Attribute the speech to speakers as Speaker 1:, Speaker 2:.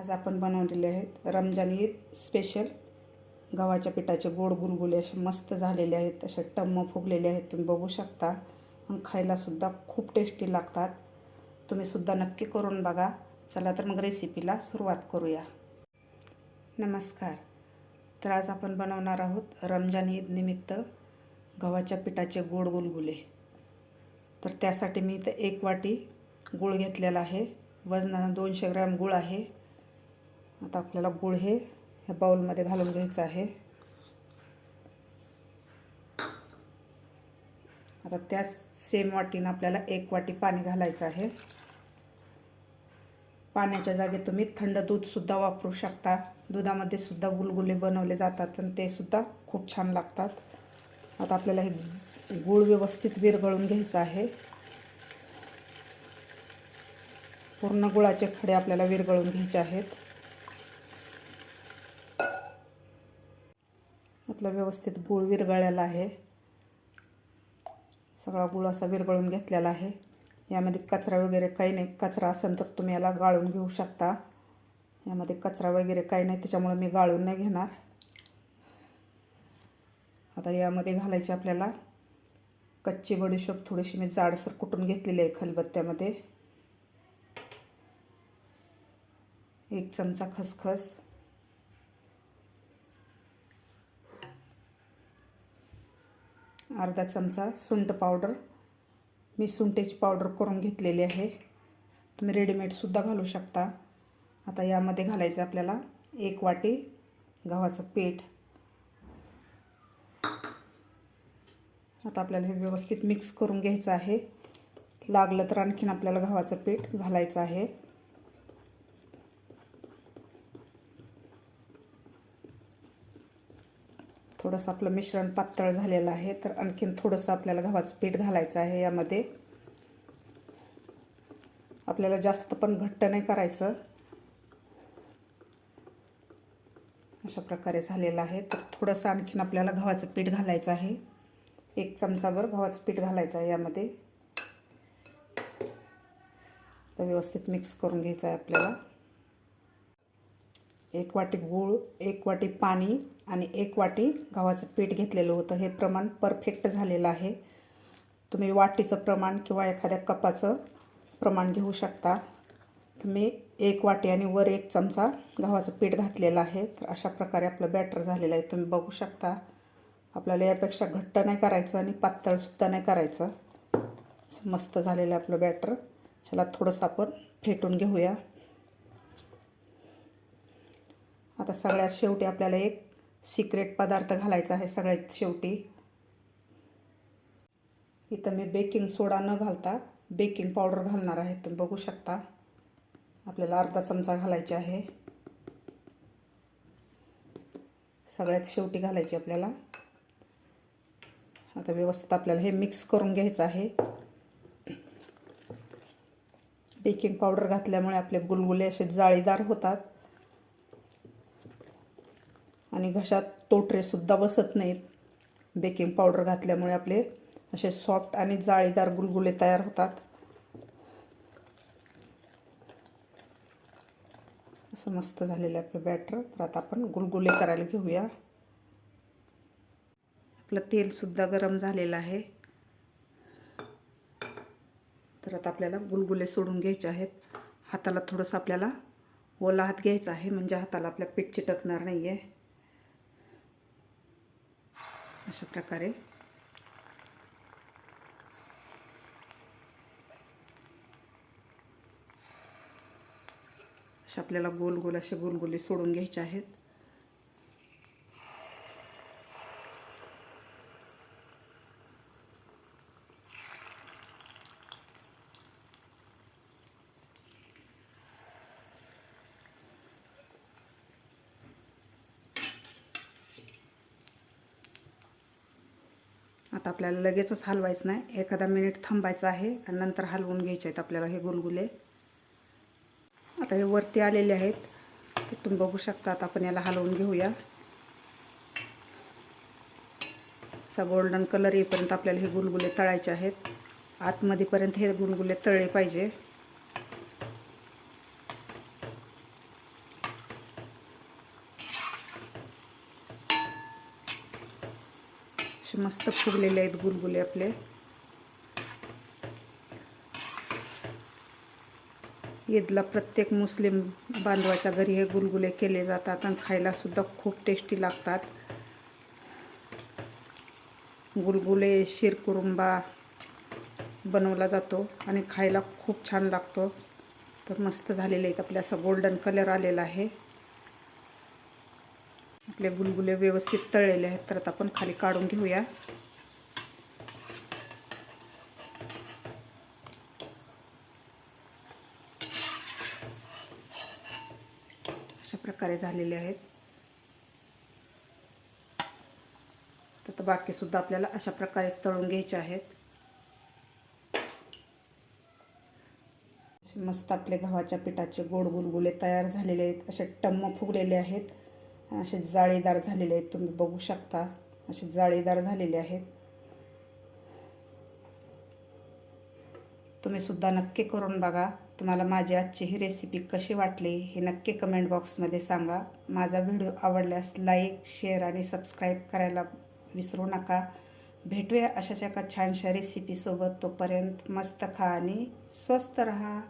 Speaker 1: आज आपण बनवलेले आहेत रमजान ईद स्पेशल गव्हाच्या पिठाचे गोड गुलगुले असे मस्त झालेले आहेत असे टम्म फुगलेले आहेत तुम्ही बघू शकता. आणि खायलासुद्धा खूप टेस्टी लागतात. तुम्हीसुद्धा नक्की करून बघा. चला तर मग रेसिपीला सुरुवात करूया. नमस्कार. तर आज आपण बनवणार आहोत रमजान ईद निमित्त गव्हाच्या पिठाचे गोड गुलगुले. तर त्यासाठी मी इथं एक वाटी गूळ घेतलेला आहे. वजनानं दोनशे ग्रॅम गूळ आहे. आता आपल्याला गुळ हे ह्या बाउलमध्ये घालून घ्यायचं आहे. आता त्याच सेम वाटीनं आपल्याला एक वाटी पाणी घालायचं आहे. पाण्याच्या जागी तुम्ही थंड दूधसुद्धा वापरू शकता. दुधामध्ये सुद्धा गुलगुले बनवले जातात आणि ते सुद्धा खूप छान लागतात. आता आपल्याला हे गूळ व्यवस्थित विरघळून घ्यायचं आहे. पूर्ण गुळाचे खडे आपल्याला विरघळून घ्यायचे आहेत. आपला व्यवस्थित गूळ विरघळलेला आहे. सगळा गूळ असा विरघळून घेतलेला आहे. यामध्ये कचरा वगैरे काही नाही. कचरा असेल तर तुम्ही याला गाळून घेऊ शकता. यामध्ये कचरा वगैरे काही नाही. त्याच्यामुळे मी गाळून नाही घेणार. आता यामध्ये घालायची आपल्याला कच्ची बडीशोप थोडीशी मी जाडसर कुटून घेतलेली आहे खलबत्त्यामध्ये. एक चमचा खसखस. अर्धा चमचा सुंट पावडर. मी सुंटेची पावडर करून घेतलेली आहे. तुम्ही रेडीमेडसुद्धा घालू शकता. आता यामध्ये घालायचं आपल्याला एक वाटी गव्हाचं पीठ. आता आपल्याला हे व्यवस्थित मिक्स करून घ्यायचं आहे. लागलं तर आणखीन आपल्याला गव्हाचं पीठ घालायचं आहे. थोडंसं आपलं मिश्रण पातळ झालेलं आहे तर आणखीन थोडंसं आपल्याला गव्हाचं पीठ घालायचं आहे यामध्ये. आपल्याला जास्त पण घट्ट नाही करायचं. अशा प्रकारे झालेलं आहे. तर थोडंसं आणखीन आपल्याला गव्हाचं पीठ घालायचं आहे. एक चमचाभर गव्हाचं पीठ घालायचं आहे यामध्ये. तर व्यवस्थित मिक्स करून घ्यायचं आहे आपल्याला. एक वाटी गूळ एक वाटी पाणी आणि एक वाटी गव्हाचं पीठ घेतलेलं होतं. हे प्रमाण परफेक्ट झालेलं आहे. तुम्ही वाटीचं प्रमाण किंवा एखाद्या कपाचं प्रमाण घेऊ शकता. तर मी एक वाटी आणि वर एक चमचा गव्हाचं पीठ घातलेलं आहे. तर अशा प्रकारे आपलं बॅटर झालेलं आहे. तुम्ही बघू शकता. आपल्याला यापेक्षा घट्ट नाही करायचं आणि पातळसुद्धा नाही करायचं. मस्त झालेलं आहे आपलं बॅटर ह्याला थोडंसं आपण फेटून घेऊया. आता सगळ्यात शेवटी आपल्याला एक सिक्रेट पदार्थ घालायचा आहे सगळ्यात शेवटी. इथं मी बेकिंग सोडा न घालता बेकिंग पावडर घालणार आहे तुम्ही बघू शकता. आपल्याला अर्धा चमचा घालायचे आहे. सगळ्यात शेवटी घालायची आपल्याला. आता व्यवस्थित आपल्याला हे मिक्स करून घ्यायचं आहे. बेकिंग पावडर घातल्यामुळे आपले गुलगुले असे जाळीदार होतात. आणि घशात तोटरेसुद्धा बसत नाहीत. बेकिंग पावडर घातल्यामुळे आपले असे सॉफ्ट आणि जाळीदार गुलगुले तयार होतात. असं मस्त झालेलं आहे आपलं बॅटर तर आता आपण गुलगुले करायला घेऊया. आपलं तेलसुद्धा गरम झालेलं आहे. तर आता आपल्याला गुलगुले सोडून घ्यायचे आहेत. हाताला थोडंसं आपल्याला ओला हात घ्यायचा आहे. म्हणजे हाताला आपल्या पीठ चिटकणार नाही आहे अशा प्रकारे. अशा आपल्याला गोल गोल असे गोलगोले सोडून घ्यायचे आहेत. आता आपल्याला लगेचच हलवायचं नाही. एखादा मिनिट थांबायचं आहे आणि नंतर हलवून घ्यायचे आहेत आपल्याला हे गुलगुले. आता हे वरती आलेले आहेत. तुम्ही बघू शकता आता आपण याला हलवून घेऊया. असा गोल्डन कलर येईपर्यंत आपल्याला हे गुलगुले तळायचे आहेत. आतमध्येपर्यंत हे गुलगुले तळले पाहिजे. असे मस्त फुगलेले आहेत गुलगुले आपले. ईदला प्रत्येक मुस्लिम बांधवाच्या घरी हे गुलगुले केले जातात आणि खायला सुद्धा खूप टेस्टी लागतात. गुलगुले शिरकुरुंबा बनवला जातो आणि खायला खूप छान लागतो. तर मस्त झालेले आहेत आपले असं गोल्डन कलर आलेला आहे. आपले गुलगुले व्यवस्थित तळलेले आहेत तर आता आपण खाली काढून घेऊया. अशा प्रकारे झालेले आहेत. तर बाकीसुद्धा आपल्याला अशा प्रकारे तळून घ्यायचे आहेत. मस्त आपले गव्हाच्या पिठाचे गोड गुलगुले तयार झालेले आहेत असे टम्म फुगलेले आहेत. असे जाळीदार झालेले आहेत तुम्ही बघू शकता. असे जाळीदार झालेले आहेत. तुम्ही सुद्धा नक्की करून बघा तुम्हाला माझी आजची ही रेसिपी कशी वाटली हे नक्की कमेंट बॉक्समध्ये सांगा. माझा व्हिडिओ आवडल्यास लाईक शेअर आणि सबस्क्राईब करायला विसरू नका. भेटूया अशाच एका छानशा रेसिपीसोबत तोपर्यंत मस्त खा आणि स्वस्त रहा.